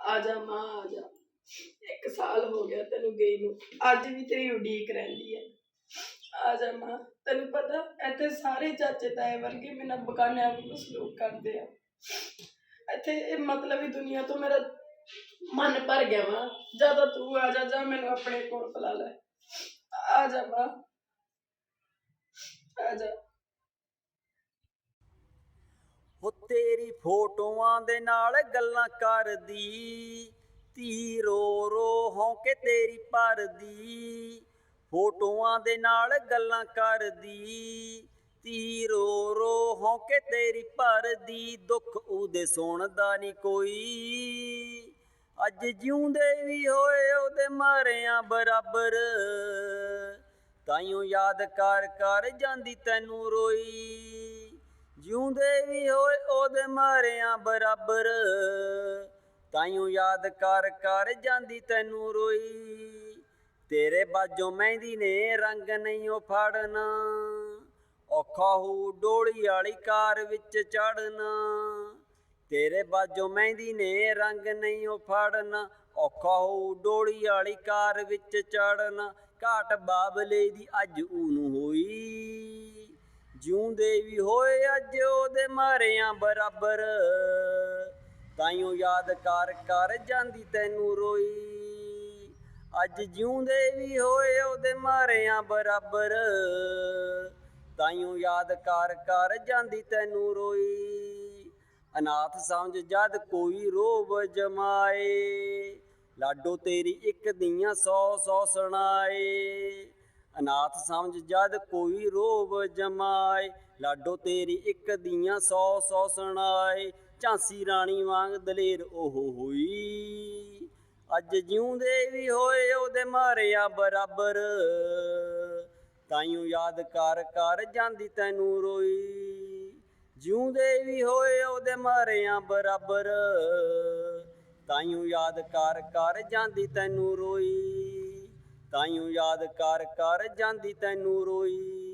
ਆ ਜਾ ਮਾਂ, ਆ ਜਾ। ਇੱਕ ਸਾਲ ਹੋ ਗਿਆ ਤੈਨੂੰ ਗਈ ਨੂੰ। ਅੱਜ ਵੀ ਤੇਰੀ ਉਡੀਕ ਰਹਿੰਦੀ ਹੈ। ਆ ਜਾ ਮਾਂ, ਤੈਨੂੰ ਪਤਾ, ਇੱਥੇ ਸਾਰੇ ਚਾਚੇ ਤਾਏ ਵਰਗੇ ਮੇਰੇ ਬਗਾਨਿਆਂ ਵਾਂਗੂ ਸਲੂਕ ਕਰਦੇ ਆ। ਇੱਥੇ ਇਹ ਮਤਲਬੀ ਦੁਨੀਆ ਤੋਂ ਮੇਰਾ ਮਨ ਭਰ ਗਿਆ ਵਾ ਜਾਂ ਤਾਂ ਤੂੰ ਆ ਜਾ ਜਾ ਮੈਨੂੰ ਆਪਣੇ ਕੋਲ ਬੁਲਾ ਲੈ। ਆ ਜਾ ਮਾਂ। ਆ ਜਾ। ਉਹ ਤੇਰੀ ਫੋਟੋਆਂ ਦੇ ਨਾਲ ਗੱਲਾਂ ਕਰਦੀ। ਧੀ ਰੋ ਰੋ ਹੌਂਕੇ ਤੇਰੀ ਭਰਦੀ। ਫੋਟੋਆਂ ਦੇ ਨਾਲ ਗੱਲਾਂ ਕਰਦੀ। ਧੀ ਰੋ ਰੋ ਹੌਂਕੇ ਤੇਰੀ ਭਰਦੀ। ਦੁੱਖ ਉਹਦੇ ਸੁਣਦਾ ਨਹੀਂ ਕੋਈ। ਅੱਜ ਜਿਉਂਦੇ ਵੀ ਹੋਏ ਉਹਦੇ ਮਾਰਿਆਂ ਬਰਾਬਰ। ਤਾਈਓ ਯਾਦ ਕਰ ਕਰ ਜਾਂਦੀ ਤੈਨੂੰ ਰੋਈ। ਜਿਉਂਦੇ ਵੀ ਹੋਏ ਉਹਦੇ ਮਾਰਿਆਂ ਬਰਾਬਰ, ਤਾਈਓ ਯਾਦ ਕਰ ਕਰ ਜਾਂਦੀ ਤੈਨੂੰ ਰੋਈ। ਤੇਰੇ ਬਾਝੋਂ ਮਹਿੰਦੀ ਨੇ ਰੰਗ ਨਹੀਂ ਉਹ ਫੜਨਾ, ਔਖਾ ਹੋ ਡੋਲੀ ਵਾਲੀ ਕਾਰ ਵਿੱਚ ਚੜਨਾ। ਤੇਰੇ ਬਾਝੋਂ ਮਹਿੰਦੀ ਨੇ ਰੰਗ ਨਹੀਂ ਉਹ ਫੜਨਾ, ਔਖਾ ਹੋ ਡੋਲੀ ਵਾਲੀ ਕਾਰ ਵਿੱਚ ਚੜਨਾ। ਘਾਟ ਬਾਬਲੇ ਦੀ ਅੱਜ ਉਹਨੂੰ ਹੋਈ। ਜਿਉਂਦੇ ਵੀ ਹੋਏ ਅੱਜ ਉਹਦੇ ਮਾਰਿਆਂ ਬਰਾਬਰ। ਤਾਈਓ ਯਾਦ ਕਰ ਕਰ ਜਾਂਦੀ ਤੈਨੂੰ ਰੋਈ। ਅੱਜ ਜਿਉਂਦੇ ਵੀ ਹੋਏ ਉਹਦੇ ਮਾਰਿਆਂ ਬਰਾਬਰ। ਤਾਈਓ ਯਾਦ ਕਰ ਕਰ ਜਾਂਦੀ ਤੈਨੂੰ ਰੋਈ। ਅਨਾਥ ਸਮਝ ਜਦ ਕੋਈ ਰੋਬ ਜਮਾਏ। ਲਾਡੋ ਤੇਰੀ ਇੱਕ ਦੀਆਂ ਸੌ ਸੌ ਸੁਣਾਏ। ਅਨਾਥ ਸਮਝ ਜਦ ਕੋਈ ਰੋਬ ਜਮਾਏ, ਲਾਡੋ ਤੇਰੀ ਇੱਕ ਦੀਆਂ ਸੌ ਸੌ ਸੁਣਾਏ, ਝਾਂਸੀ ਰਾਣੀ ਵਾਂਗ ਦਲੇਰ ਉਹ ਹੋਈ। ਅੱਜ ਜਿਉਂਦੇ ਵੀ ਹੋਏ ਉਹਦੇ ਮਾਰਿਆ ਬਰਾਬਰ, ਤਾਈਓ ਯਾਦ ਕਰ ਕਰ ਜਾਂਦੀ ਤੈਨੂੰ ਰੋਈ। ਜਿਉਂਦੇ ਵੀ ਹੋਏ ਉਹਦੇ ਮਾਰਿਆ ਬਰਾਬਰ, ਤਾਈਓ ਯਾਦ ਕਰ ਕਰ ਜਾਂਦੀ ਤੈਨੂੰ ਰੋਈ। ਤਾਈਓ ਯਾਦ ਕਰ ਕਰ ਜਾਂਦੀ ਤੈਨੂੰ ਰੋਈ।